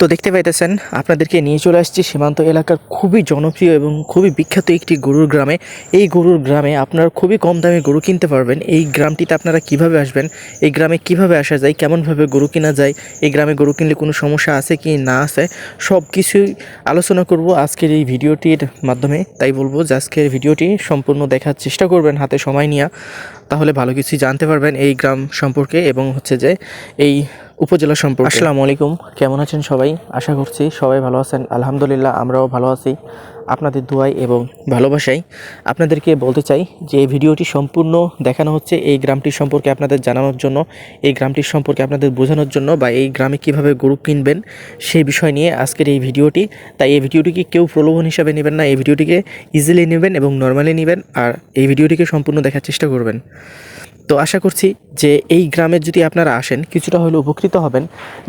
তো দেখতে পাইতেছেন, আপনাদেরকে নিয়ে চলে আসছি সীমান্ত এলাকার খুবই জনপ্রিয় এবং খুবই বিখ্যাত একটি গরুর গ্রামে। এই গরুর গ্রামে আপনারা খুবই কম দামে গরু কিনতে পারবেন। এই গ্রামটিতে আপনারা কীভাবে আসবেন? এই গ্রামে কীভাবে আসা যায়? কেমনভাবে গরু কেনা যায়? এই গ্রামে গরু কিনলে কোনো সমস্যা আছে কি না আছে? সব কিছুই আলোচনা করব আজকের এই ভিডিওটির মাধ্যমে। তাই বলব যে আজকের ভিডিওটি সম্পূর্ণ দেখার চেষ্টা করবেন হাতে সময় নিয়ে। তাহলে ভালো কিছুই জানতে পারবেন এই গ্রাম সম্পর্কে এবং হচ্ছে যে এই উপজেলা সম্পর্কে। আসসালামু আলাইকুম। কেমন আছেন সবাই? আশা করছি সবাই ভালো আছেন। আলহামদুলিল্লাহ, আমরাও ভালো আছি। আপনাদের দোয়াই এবং ভালোবাসাই। আপনাদেরকে বলতে চাই যে এই ভিডিওটি সম্পূর্ণ দেখানো হচ্ছে এই গ্রামটি সম্পর্কে আপনাদের জানানোর জন্য, এই গ্রামটির সম্পর্কে আপনাদের বোঝানোর জন্য বা এই গ্রামে কীভাবে গরু কিনবেন সেই বিষয় নিয়ে আজকের এই ভিডিওটি। তাই এই ভিডিওটিকে কেউ প্রলোভন হিসাবে নেবেন না, এই ভিডিওটিকে ইজিলি নেবেন এবং নর্মালি নেবেন আর এই ভিডিওটিকে সম্পূর্ণ দেখার চেষ্টা করবেন। তো আশা করছি যে এই গ্রামে যদি আপনারা আসেন, কিছুটা হলেও উপকৃত হবেন।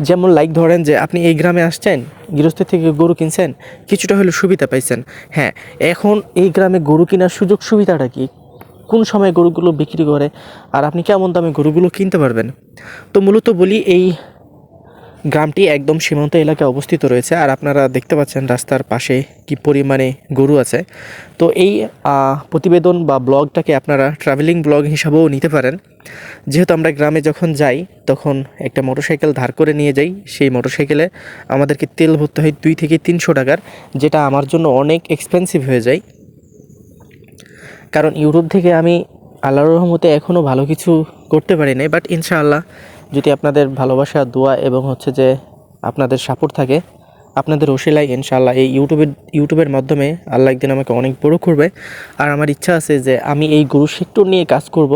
যেমন লাইক ধরেন যে আপনি এই গ্রামে আসছেন, গৃহস্থ থেকে গরু কিনছেন, কিছুটা হলেও সুবিধা পাইছেন। হ্যাঁ এখন এই গ্রামে গরু কেনার সুযোগ সুবিধাটা কি? কোন সময় গরুগুলো বিক্রি করে? আর আপনি কেমন দামে গরুগুলো কিনতে পারবেন? তো মূলত বলি এই গ্রামটি একদম সীমান্ত এলাকায় অবস্থিত রয়েছে, আর আপনারা দেখতে পাচ্ছেন রাস্তার পাশে কি পরিমাণে গরু আছে। তো এই প্রতিবেদন বা ব্লগটাকে আপনারা ট্রাভেলিং ব্লগ হিসাবেও নিতে পারেন। যেহেতু আমরা গ্রামে যখন যাই, তখন একটা মোটরসাইকেল ধার করে নিয়ে যাই। সেই মোটরসাইকেলে আমাদেরকে তেল ভরতে হয় দুই থেকে তিনশো টাকার, যেটা আমার জন্য অনেক এক্সপেন্সিভ হয়ে যায়। কারণ ইউটিউব থেকে আমি আল্লাহর রহমতে এখনও ভালো কিছু করতে পারি নাই বাট ইনশাআল্লাহ যদি আপনাদের ভালোবাসা, দোয়া এবং হচ্ছে যে আপনাদের সাপোর্ট থাকে, আপনাদের ওসিলাই ইনশাআল্লাহ এই ইউটিউবের ইউটিউবের মাধ্যমে আল্লাহ একদিন আমাকে অনেক বড় করবে। আর আমার ইচ্ছা আছে যে আমি এই গরু সেক্টর নিয়ে কাজ করব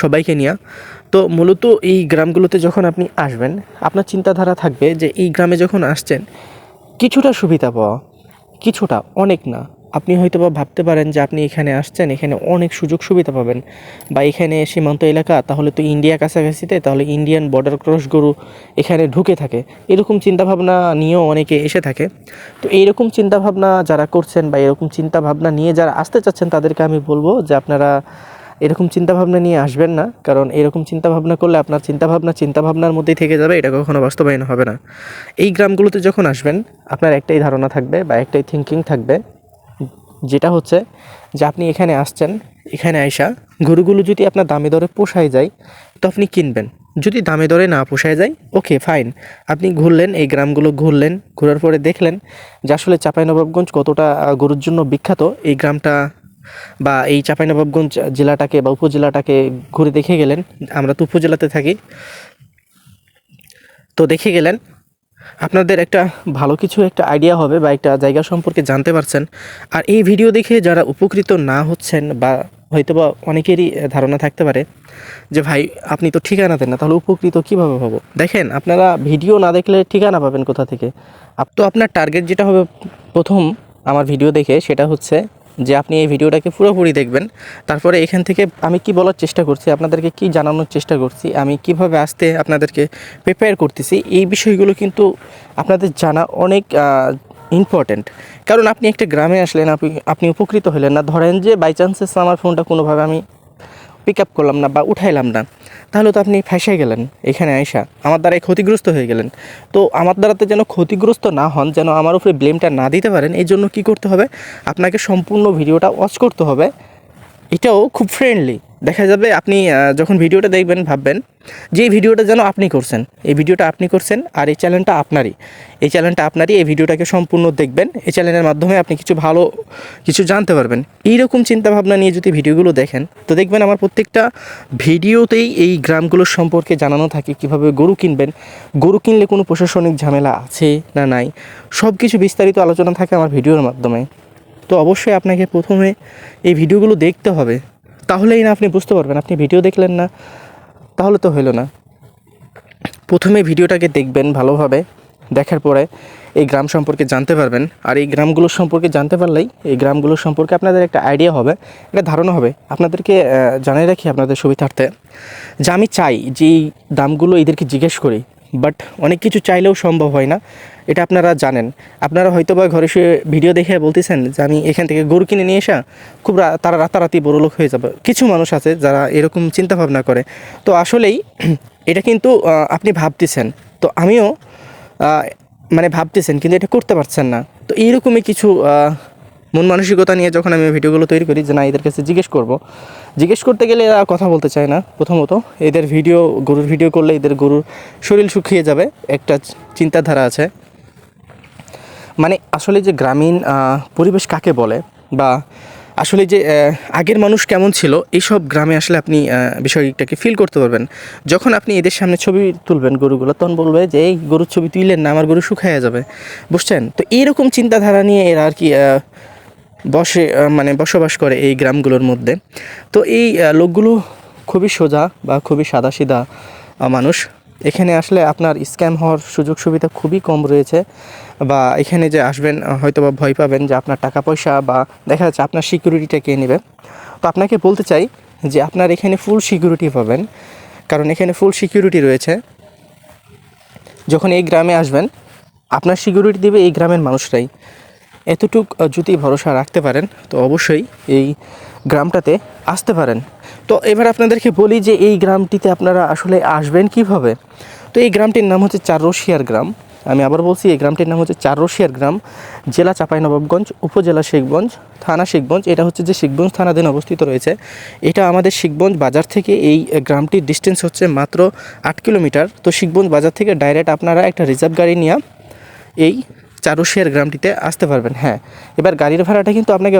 সবাইকে নিয়ে। তো মূলত এই গ্রামগুলোতে যখন আপনি আসবেন, আপনার চিন্তাধারা থাকবে যে এই গ্রামে যখন আসছেন, কিছুটা সুবিধা পাওয়া, কিছুটা, অনেক না। আপনি হয়তো বা ভাবতে পারেন যে আপনি এখানে আসছেন, এখানে অনেক সুযোগ সুবিধা পাবেন। বা এখানে সীমান্ত এলাকা, তাহলে তো ইন্ডিয়া কাছাকাছিতে, তাহলে ইন্ডিয়ান বর্ডার ক্রস গরু এখানে ঢুকে থাকে। এরকম চিন্তাভাবনা নিয়েও অনেকে এসে থাকে। তো এইরকম চিন্তাভাবনা যারা করছেন বা এরকম চিন্তাভাবনা নিয়ে যারা আসতে চাচ্ছেন, তাদেরকে আমি বলব যে আপনারা এরকম চিন্তাভাবনা নিয়ে আসবেন না। কারণ এরকম চিন্তাভাবনা করলে আপনার চিন্তাভাবনা চিন্তাভাবনার মধ্যেই থেকে যাবে, এটা কখনো বাস্তবায়ন হবে না। এই গ্রামগুলোতে যখন আসবেন, আপনার একটাই ধারণা থাকবে বা একটাই থিঙ্কিং থাকবে যেটা হচ্ছে যে আপনি এখানে আসছেন, এখানে আইসা গরুগুলো যদি আপনার দামে দরে পোষায় যায়, তো আপনি কিনবেন। যদি দামে দরে না পোষায় যায়, ওকে, ফাইন। আপনি ঘুরলেন, এই গ্রামগুলো ঘুরলেন, ঘোরার পরে দেখলেন যে আসলে চাঁপাইনবাবগঞ্জ কতটা গরুর জন্য বিখ্যাত। এই গ্রামটা বা এই চাঁপাইনবাবগঞ্জ জেলাটাকে বা উপজেলাটাকে ঘুরে দেখে গেলেন। আমরা তো উপজেলাতে থাকি। তো দেখে গেলেন আপনাদের একটা ভালো কিছু একটা আইডিয়া হবে বা একটা জায়গা সম্পর্কে জানতে পারছেন। আর এই ভিডিও দেখে যারা উপকৃত না হচ্ছেন বা হয়তো বা অনেকেরই ধারণা থাকতে পারে যে, ভাই, আপনি তো ঠিকানা দেন না, তাহলে উপকৃত কীভাবে হব? দেখেন, আপনারা ভিডিও না দেখলে ঠিকানা পাবেন কোথা থেকে? আপ, তো আপনার টার্গেট যেটা হবে প্রথম আমার ভিডিও দেখে, সেটা হচ্ছে যে আপনি এই ভিডিওটাকে পুরোপুরি দেখবেন। তারপরে এখান থেকে আমি কি বলার চেষ্টা করছি, আপনাদেরকে কি জানানোর চেষ্টা করছি, আমি কীভাবে আসতে আপনাদেরকে প্রিপেয়ার করতেছি, এই বিষয়গুলো কিন্তু আপনাদের জানা অনেক ইম্পর্ট্যান্ট কারণ আপনি একটা গ্রামে আসলেন, আপনি আপনি উপকৃত হলেন না। ধরেন যে বাই চান্সেস আমার ফোনটা কোনোভাবে আমি পিক আপ করলাম না বা উঠাইলাম না। তাহলে তো আপনি ফেঁসে গেলেন এখানে আয়সা আমার দ্বারাই ক্ষতিগ্রস্ত হয়ে গেলেন। তো আমার দ্বারাতে যেন ক্ষতিগ্রস্ত না হন, যেন আমার উপরে ব্লেমটা না দিতে পারেন, এই জন্য কী করতে হবে? আপনাকে সম্পূর্ণ ভিডিওটা ওয়াচ করতে হবে। এটাও খুব ফ্রেন্ডলি দেখা যাবে আপনি যখন ভিডিওটা দেখবেন, ভাববেন যে এই ভিডিওটা যেন আপনি করছেন। এই ভিডিওটা আপনি করছেন আর এই চ্যানেলটা আপনারই। এই চ্যানেলটা আপনারই, এই ভিডিওটাকে সম্পূর্ণ দেখবেন। এই চ্যানেলের মাধ্যমে আপনি কিছু ভালো কিছু জানতে পারবেন। এইরকম চিন্তাভাবনা নিয়ে যদি ভিডিওগুলো দেখেন, তো দেখবেন আমার প্রত্যেকটা ভিডিওতেই এই গ্রামগুলোর সম্পর্কে জানানো থাকে কীভাবে গরু কিনবেন, গরু কিনলে কোনো প্রশাসনিক ঝামেলা আছে না নাই সব কিছু বিস্তারিত আলোচনা থাকে আমার ভিডিওর মাধ্যমে। তো অবশ্যই আপনাকে প্রথমে এই ভিডিওগুলো দেখতে হবে। তাহলেই না আপনি বুঝতে পারবেন, আপনি ভিডিও দেখলেন না, তাহলে তো হলো না। প্রথমে ভিডিওটাকে দেখবেন ভালোভাবে, দেখার পরে এই গ্রাম সম্পর্কে জানতে পারবেন। আর এই গ্রামগুলোর সম্পর্কে জানতে পারলেই এই গ্রামগুলো সম্পর্কে আপনাদের একটা আইডিয়া হবে, একটা ধারণা হবে। আপনাদেরকে জানিয়ে রাখি আপনাদের সুবিধার্থে যে আমি চাই যে এই দামগুলো এদেরকে জিজ্ঞেস করি। বাট অনেক কিছু চাইলেও সম্ভব হয় না। এটা আপনারা জানেন। আপনারা হয়তো বা ঘরে শুয়ে ভিডিও দেখে বলতেছেন যে আমি এখান থেকে গরু কিনে নিয়ে আসা খুব তারা রাতারাতি বড় লোক হয়ে যাবে। কিছু মানুষ আছে যারা এরকম চিন্তা ভাবনা করে। তো আসলেই এটা কিন্তু আপনি ভাবতেছেন। তো আমিও মানে ভাবতেছেন কিন্তু এটা করতে পারছেন না। তো এইরকমই কিছু মন মানসিকতা নিয়ে যখন আমি ভিডিওগুলো তৈরি করি যে না, এদের কাছে জিজ্ঞেস করব। জিজ্ঞেস করতে গেলে এরা কথা বলতে চায় না প্রথমত। এদের ভিডিও, গরুর ভিডিও করলে এদের গরুর শরীর শুকিয়ে যাবে, একটা চিন্তাধারা আছে। মানে আসলে যে গ্রামীণ পরিবেশ কাকে বলে বা আসলে যে আগের মানুষ কেমন ছিল এইসব গ্রামে আসলে আপনি বিষয়টাকে ফিল করতে পারবেন। যখন আপনি এদের সামনে ছবি তুলবেন গরুগুলো, তখন বলবে যে, এই গরুর ছবি তুললেন না, আমার গরু শুকাইয়া যাবে। বুঝছেন? তো এইরকম চিন্তাধারা নিয়ে এরা আর কি বসে মানে বসবাস করে এই গ্রামগুলোর মধ্যে। তো এই লোকগুলো খুবই সোজা বা খুবই সাদাসিধা মানুষ। এখানে আসলে আপনার স্ক্যাম হওয়ার সুযোগ সুবিধা খুবই কম রয়েছে বা এখানে যে আসবেন হয়তো বা ভয় পাবেন যে আপনার টাকা পয়সা বা দেখা যাচ্ছে আপনার সিকিউরিটিটা কে নেবে। তো আপনাকে বলতে চাই যে আপনার এখানে ফুল সিকিউরিটি পাবেন, কারণ এখানে ফুল সিকিউরিটি রয়েছে। যখন এই গ্রামে আসবেন, আপনার সিকিউরিটি দেবে এই গ্রামের মানুষরাই। এতটুক যদি ভরসা রাখতে পারেন, তো অবশ্যই এই গ্রামটাতে আসতে পারেন। তো এবার আপনাদেরকে বলি যে এই গ্রামটিতে আপনারা আসলে আসবেন কীভাবে? তো এই গ্রামটির নাম হচ্ছে চাররশিয়ার গ্রাম। আমি আবার বলছি, এই গ্রামটির নাম হচ্ছে চাররশিয়ার গ্রাম। জেলা চাঁপাইনবাবগঞ্জ, উপজেলা শিখগঞ্জ, থানা শেখগঞ্জ, এটা হচ্ছে যে শিখগঞ্জ থানাধীন অবস্থিত রয়েছে। এটা আমাদের শিখগঞ্জ বাজার থেকে এই গ্রামটির ডিস্টেন্স হচ্ছে মাত্র আট কিলোমিটার। তো শিখগঞ্জ বাজার থেকে ডাইরেক্ট আপনারা একটা রিজার্ভ গাড়ি নিয়ে এই চারুশিয়ার গ্রামটিতে আসতে পারবেন হ্যাঁ। এবার গাড়ির ভাড়াটা কিন্তু আপনাকে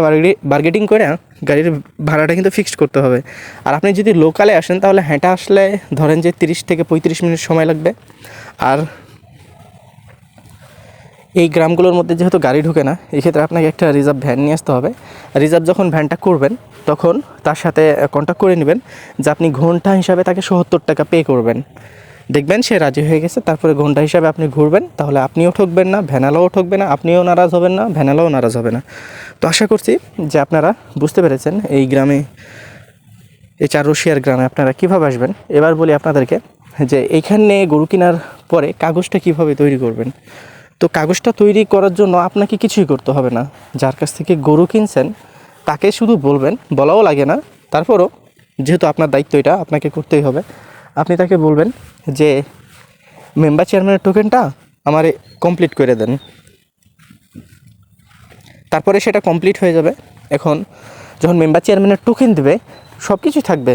বার্গেটিং করে গাড়ির ভাড়াটা কিন্তু ফিক্সড করতে হবে। আর আপনি যদি লোকালে আসেন, তাহলে হেঁটে আসলে ধরেন যে তিরিশ থেকে পঁয়ত্রিশ মিনিট সময় লাগবে। আর এই গ্রামগুলোর মধ্যে যেহেতু গাড়ি ঢুকে না, এক্ষেত্রে আপনাকে একটা রিজার্ভ ভ্যান নিয়ে আসতে হবে। রিজার্ভ যখন ভ্যানটা করবেন, তখন তার সাথে কন্ট্যাক্ট করে নেবেন যে আপনি ঘণ্টা হিসাবে তাকে সত্তর টাকা পে করবেন। দেখবেন সে রাজি হয়ে গেছে, তারপরে ঘণ্টা হিসাবে আপনি ঘুরবেন, তাহলে আপনিও ঠকবেন না, ভ্যানালাও ঠকবে না, আপনিও নারাজ হবেন না, ভ্যানালাও নারাজ হবে না। তো আশা করছি যে আপনারা বুঝতে পেরেছেন এই গ্রামে, এই চাররশিয়ার গ্রামে আপনারা কীভাবে আসবেন। এবার বলি আপনাদেরকে যে এইখানে গরু কেনার পরে কাগজটা কীভাবে তৈরি করবেন। তো কাগজটা তৈরি করার জন্য আপনাকে কিছুই করতে হবে না। যার কাছ থেকে গরু কিনছেন, তাকে শুধু বলবেন, বলাও লাগে না। তারপরও যেহেতু আপনার দায়িত্ব এটা, আপনাকে করতেই হবে। আপনি তাকে বলবেন যে মেম্বার চেয়ারম্যানের টোকেনটা আমারে কমপ্লিট করে দেন। তারপরে সেটা কমপ্লিট হয়ে যাবে। এখন যখন মেম্বার চেয়ারম্যানের টোকেন দেবে সব কিছুই থাকবে।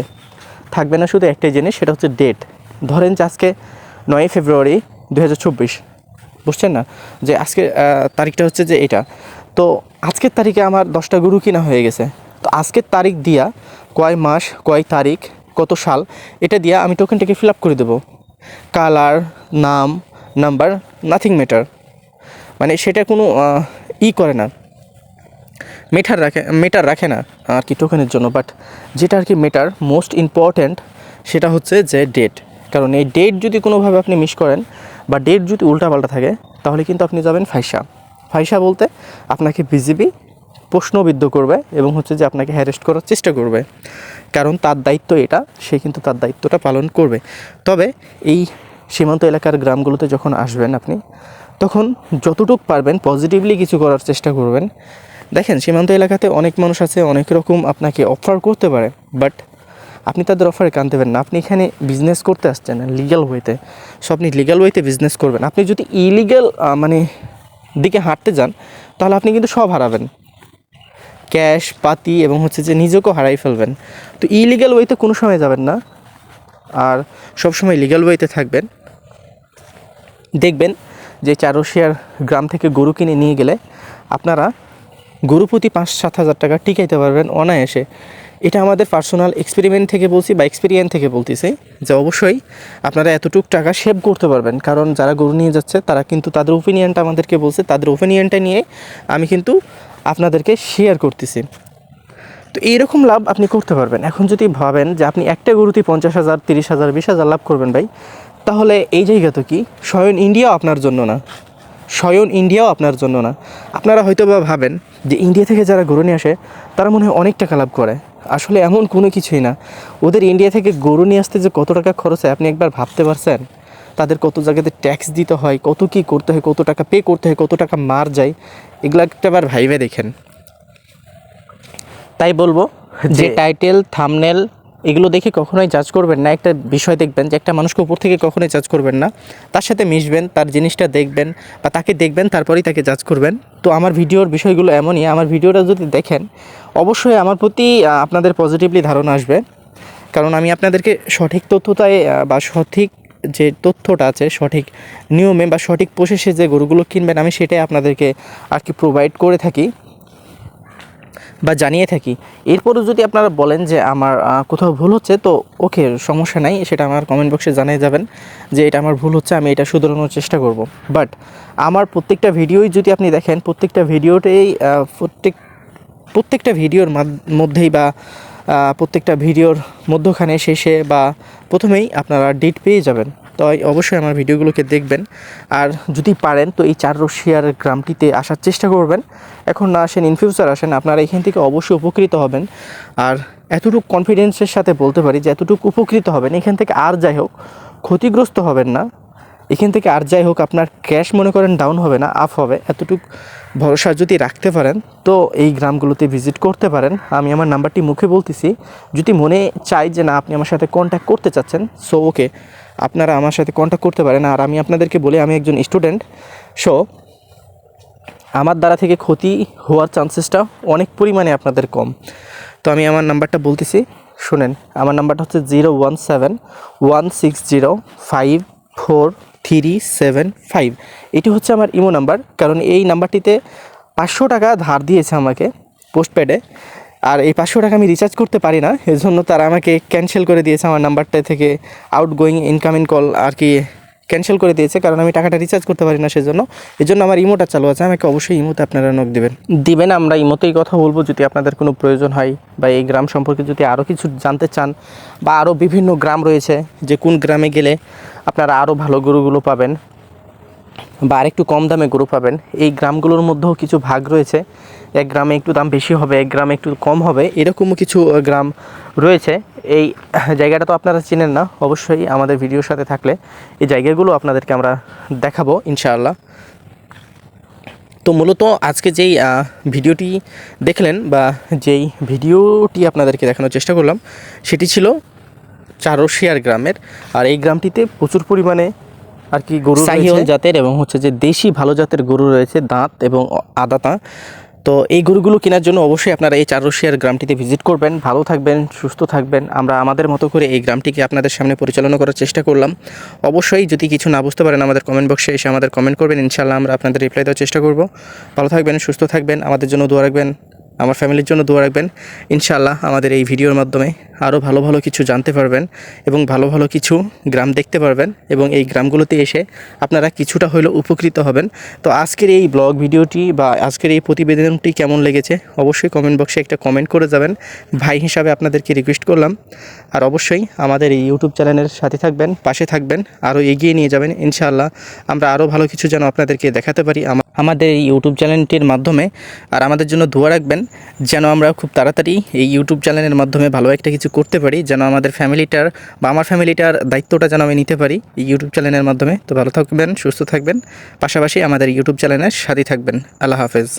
থাকবে না শুধু একটাই জিনিস, সেটা হচ্ছে ডেট ধরেন যে আজকে নয়ই ফেব্রুয়ারি দু হাজার চব্বিশ, বুঝছেন না? যে আজকে তারিখটা হচ্ছে যে এটা। তো আজকের তারিখে আমার দশটা গরু কিনা হয়ে গেছে। তো আজকের তারিখ দিয়া কয় মাস, কয় তারিখ কত সাল, এটা দিয়ে আমি টোকেনটাকে ফিল আপ করে দেবো। কালার নাম নাম্বার নাথিং ম্যাটার মানে সেটা কোনো ই করে না। মেটার রাখে মেটার রাখে না, আর কি টোকেনের জন্য। বাট যেটা আর কি মেটার মোস্ট ইম্পর্ট্যান্ট সেটা হচ্ছে যে ডেট কারণ এই ডেট যদি কোনোভাবে আপনি মিস করেন, বা ডেট যদি উল্টাপাল্টা থাকে, তাহলে কিন্তু আপনি যাবেন ফাইসা। ফাইসা বলতে আপনাকে বিজিবি প্রশ্নবিদ্ধ করবে এবং হচ্ছে যে আপনাকে হ্যারেস্ট করার চেষ্টা করবে। কারণ তার দায়িত্ব এটা, সে কিন্তু তার দায়িত্বটা পালন করবে। তবে এই সীমান্ত এলাকার গ্রামগুলোতে যখন আসবেন আপনি, তখন যতটুক পারবেন পজিটিভলি কিছু করার চেষ্টা করবেন। দেখেন, সীমান্ত এলাকাতে অনেক মানুষ আছে, অনেক রকম আপনাকে অফার করতে পারে বাট আপনি তাদের অফারে কান দেবেন না। আপনি এখানে বিজনেস করতে আসছেন লিগ্যাল ওয়েতে সো আপনি লিগ্যাল ওয়েতে বিজনেস করবেন। আপনি যদি ইলিগ্যাল মানে দিকে হাঁটতে যান, তাহলে আপনি কিন্তু সব হারাবেন। ক্যাশ, পাতি এবং হচ্ছে যে নিজেকেও হারাই ফেলবেন। তো ইলিগ্যাল ওয়েতে কোনো সময় যাবেন না। আর সবসময় লিগ্যাল ওয়েতে থাকবেন। দেখবেন যে চারশিয়ার গ্রাম থেকে গরু কিনে নিয়ে গেলে আপনারা গরু প্রতি পাঁচ সাত হাজার টাকা টিকাইতে পারবেন অনায়াসে। এটা আমাদের পার্সোনাল এক্সপেরিমেন্ট থেকে বলছি বা এক্সপিরিয়েন্স থেকে বলতেছি যে অবশ্যই আপনারা এতটুকু টাকা সেভ করতে পারবেন। কারণ যারা গরু নিয়ে যাচ্ছে, তারা কিন্তু তাদের ওপিনিয়নটা আমাদেরকে বলছে। তাদের ওপিনিয়নটা নিয়ে আমি কিন্তু আপনাদেরকে শেয়ার করতেছি। তো এইরকম লাভ আপনি করতে পারবেন। এখন যদি ভাবেন যে আপনি একটা গরুতে পঞ্চাশ হাজার, তিরিশ হাজার, বিশ হাজার লাভ করবেন ভাই, তাহলে এই জায়গা তো কি? স্বয়ং ইন্ডিয়াও আপনার জন্য না। স্বয়ং ইন্ডিয়াও আপনার জন্য না। আপনারা হয়তো বা ভাবেন যে ইন্ডিয়া থেকে যারা গরু নিয়ে আসে, তারা মনে হয় অনেক টাকা লাভ করে। আসলে এমন কোনো কিছুই না। ওদের ইন্ডিয়া থেকে গরু নিয়ে আসতে যে কত টাকা খরচ হয়, আপনি একবার ভাবতে পারছেন? তাদের কত জায়গাতে ট্যাক্স দিতে হয় কত কি করতে হয় কত টাকা পে করতে হয় কত টাকা মার যায় এগুলো একটা আবার ভাইবে দেখেন। তাই বলব যে টাইটেল থামনেল এগুলো দেখে কখনোই জাজ করবেন না। একটা বিষয় দেখবেন যে একটা মানুষকে উপর থেকে কখনোই জাজ করবেন না। তার সাথে মিশবেন তার জিনিসটা দেখবেন বা তাকে দেখবেন তারপরেই তাকে জাজ করবেন। তো আমার ভিডিওর বিষয়গুলো এমনই আমার ভিডিওটা যদি দেখেন অবশ্যই আমার প্রতি আপনাদের পজিটিভলি ধারণা আসবে। কারণ আমি আপনাদেরকে সঠিক তথ্যতায় বা সঠিক যে তথ্যটা আছে, সঠিক নিয়মে বা সঠিক প্রসেসে যে গরুগুলো কিনবেন, আমি সেটাই আপনাদেরকে আর কি প্রোভাইড করে থাকি বা জানিয়ে থাকি। এরপরও যদি আপনারা বলেন যে আমার কোথাও ভুল হচ্ছে, তো ওকে, সমস্যা নাই, সেটা আমার কমেন্ট বক্সে জানিয়ে যাবেন যে এটা আমার ভুল হচ্ছে, আমি এটা শুধরানোর চেষ্টা করব। বাট আমার প্রত্যেকটা ভিডিওই যদি আপনি দেখেন, প্রত্যেকটা ভিডিওতেই প্রত্যেক, প্রত্যেকটা ভিডিওর মাধ- মধ্যেই বা প্রত্যেকটা ভিডিওর মধ্যখানে শেষে বা প্রথমেই আপনারা ডেট পেয়ে যাবেন। তাই অবশ্যই আমার ভিডিওগুলোকে দেখবেন। আর যদি পারেন, তো এই চার রশিয়ার গ্রামটিতে আসার চেষ্টা করবেন। এখন না আসেন ইন ফিউচার আসেন, আপনারা এখান থেকে অবশ্যই উপকৃত হবেন। আর এতটুকু কনফিডেন্সের সাথে বলতে পারি যে, এতটুকু উপকৃত হবেন। এখান থেকে আর যাই হোক, ক্ষতিগ্রস্ত হবেন না। এখান থেকে আর যাই হোক, আপনার ক্যাশ মনে করেন ডাউন হবে না আপ হবে, এতটুকু ভরসা যদি রাখতে পারেন, তো এই গ্রামগুলোতে ভিজিট করতে পারেন। আমি আমার নাম্বারটি মুখে বলতেছি, যদি মনে চাই যে না, আপনি আমার সাথে কন্ট্যাক্ট করতে চাচ্ছেন সো ওকে আপনারা আমার সাথে কন্ট্যাক্ট করতে পারেন। আর আমি আপনাদেরকে বলি, আমি একজন স্টুডেন্ট সো আমার দ্বারা থেকে ক্ষতি হওয়ার চান্সেসটা অনেক পরিমাণে আপনাদের কম। তো আমি আমার নাম্বারটা বলতেছি, শুনেন, আমার নাম্বারটা হচ্ছে zero one seven one six zero five four three seven five. এটি হচ্ছে আমার ইমো নাম্বার, কারণ এই নাম্বারটিতে পাঁচশো টাকা ধার দিয়েছে আমাকে পোস্টপেডে, আর এই পাঁচশো টাকা আমি রিচার্জ করতে পারি না। এজন্য জন্য তারা আমাকে ক্যান্সেল করে দিয়েছে আমার নাম্বারটা থেকে আউটগোয়িং ইনকামিং কল আর কি ক্যান্সেল করে দিয়েছে, কারণ আমি টাকাটা রিচার্জ করতে পারি না সেজন্য। এই জন্য আমার ইমোটা চালু আছে, আমাকে অবশ্যই ইমোতে আপনারা নক দিবেন। দিবেন, আমরা ইমোতেই কথা বলব, যদি আপনাদের কোনো প্রয়োজন হয় বা এই গ্রাম সম্পর্কে যদি আরও কিছু জানতে চান বা আরও বিভিন্ন গ্রাম রয়েছে যে কোন গ্রামে গেলে আপনারা আরও ভালো গরুগুলো পাবেন বা আরেকটু কম দামে গরু পাবেন, এই গ্রামগুলোর মধ্যেও কিছু ভাগ রয়েছে। এক গ্রামে একটু দাম বেশি হবে এক গ্রামে একটু কম হবে এরকমও কিছু গ্রাম রয়েছে। এই জায়গাটা তো আপনারা চেনেন না অবশ্যই আমাদের ভিডিওর সাথে থাকলে এই জায়গাগুলো আপনাদেরকে আমরা দেখাবো ইনশাআল্লাহ। তো মূলত আজকে যেই ভিডিওটি দেখলেন বা যেই ভিডিওটি আপনাদেরকে দেখানোর চেষ্টা করলাম সেটি ছিল চারশিয়ার গ্রামের। আর এই গ্রামটিতে প্রচুর পরিমাণে আর কি গরু জাতের এবং হচ্ছে যে দেশি ভালো জাতের গরু রয়েছে দাঁত এবং আদাতা। তো এই গরুগুলো কেনার জন্য অবশ্যই আপনারা এই চারশিয়ার গ্রামটিতে ভিজিট করবেন। ভালো থাকবেন, সুস্থ থাকবেন। আমরা আমাদের মতো করে এই গ্রামটিকে আপনাদের সামনে পরিচালনা করার চেষ্টা করলাম। অবশ্যই যদি কিছু না বুঝতে পারেন আমাদের কমেন্ট বক্সে এসে আমাদের কমেন্ট করবেন। ইনশাল্লাহ আমরা আপনাদের রিপ্লাই দেওয়ার চেষ্টা করব। ভালো থাকবেন, সুস্থ থাকবেন। আমাদের জন্য দোয়া রাখবেন। আমার ফ্যামিলির জন্য দোয়া রাখবেন। ইনশাআল্লাহ আমাদের এই ভিডিওর মাধ্যমে আরও ভালো ভালো কিছু জানতে পারবেন এবং ভালো ভালো কিছু গ্রাম দেখতে পারবেন এবং এই গ্রামগুলোতে এসে আপনারা কিছুটা হলেও উপকৃত হবেন। তো আজকের এই ব্লগ ভিডিওটি বা আজকের এই প্রতিবেদনটি কেমন লেগেছে অবশ্যই কমেন্ট বক্সে একটা কমেন্ট করে যাবেন। ভাই হিসাবে আপনাদেরকে রিকোয়েস্ট করলাম। আর অবশ্যই আমাদের এই ইউটিউব চ্যানেলের সাথে থাকবেন, পাশে থাকবেন আরও এগিয়ে নিয়ে যাবেন। ইনশাআল্লাহ আমরা আরও ভালো কিছু যেন আপনাদেরকে দেখাতে পারি। আমাদের এই ইউটিউব চ্যানেলটির মাধ্যমে। আর আমাদের জন্য দোয়া রাখবেন যেন আমরা খুব তাড়াতাড়ি এই ইউটিউব চ্যানেলের মাধ্যমে ভালো একটা কিছু করতে পারি, যেন আমাদের ফ্যামিলিটার বা আমার ফ্যামিলিটার দায়িত্বটা যেন আমি নিতে পারি এই ইউটিউব চ্যানেলের মাধ্যমে। তো ভালো থাকবেন, সুস্থ থাকবেন, পাশাপাশি আমাদের ইউটিউব চ্যানেলের সাথে থাকবেন। আল্লাহ হাফেজ।